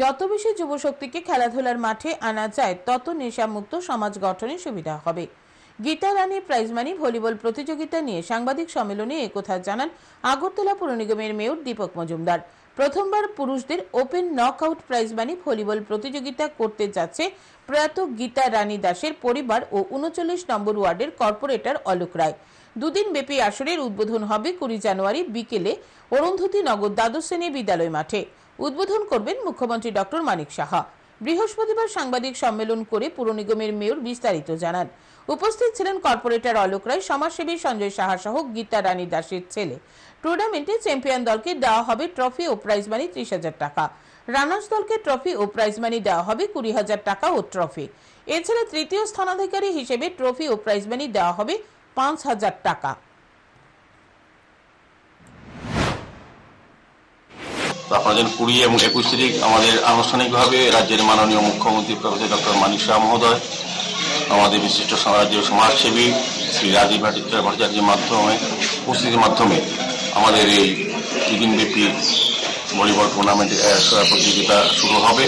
যত বেশি যুবশক্তিকে খেলাধুলার মাঠে আনা যায়, তত নেশামুক্ত সমাজ গঠনে সুবিধা হবে। Gita Rani prize money volleyball প্রতিযোগিতা নিয়ে সাংবাদিক সম্মেলনে একথা জানান আগরতলা পুর নিগমের মেয়র দীপক মজুমদার। প্রথমবার পুরুষদের open knockout prize money volleyball প্রতিযোগিতা করতে যাচ্ছে প্রয়াত গীতা রানী দাসের পরিবার ও উনচল্লিশ নম্বর ওয়ার্ডের কর্পোরেটর অলোক রায়। দুদিন ব্যাপী আসরের উদ্বোধন হবে কুড়ি জানুয়ারি বিকেলে অরুন্ধতী নগর দ্বাদশ শ্রেণি বিদ্যালয় মাঠে। উদ্বোধন করবেন মুখ্যমন্ত্রী ডক্টর মানিক সাহা। বৃহস্পতিবার সাংবাদিক সম্মেলন করে পুর নিগমের মেয়র বিস্তারিত জানান। উপস্থিত ছিলেন কর্পোরেটর অলোক রায়, সমাজসেবী সঞ্জয় সাহা সহ গীতা রানী দাসের ছেলে। টুর্নামেন্টে চ্যাম্পিয়ন দলকে দেওয়া হবে ট্রফি ও প্রাইজ মানি ত্রিশ হাজার টাকা। রানার্স দলকে ট্রফি ও প্রাইজ মানি দেওয়া হবে কুড়ি হাজার টাকা ও ট্রফি। এছাড়া তৃতীয় স্থানাধিকারী হিসেবে ট্রফি ও প্রাইজ মানি দেওয়া হবে পাঁচ হাজার টাকা। জানেন কুড়ি এবং একুশ তারিখ আমাদের আনুষ্ঠানিকভাবে রাজ্যের মাননীয় মুখ্যমন্ত্রী প্রফেসর ডক্টর মানিক শাহ মহোদয়, আমাদের বিশিষ্ট রাজ্যের সমাজসেবী শ্রী রাজীব ভট্টাচার্য ভট্টাচার্যের মাধ্যমে, উপস্থিতির মাধ্যমে আমাদের এই দুদিনব্যাপী ভলিবল টুর্নামেন্ট প্রতিযোগিতা শুরু হবে।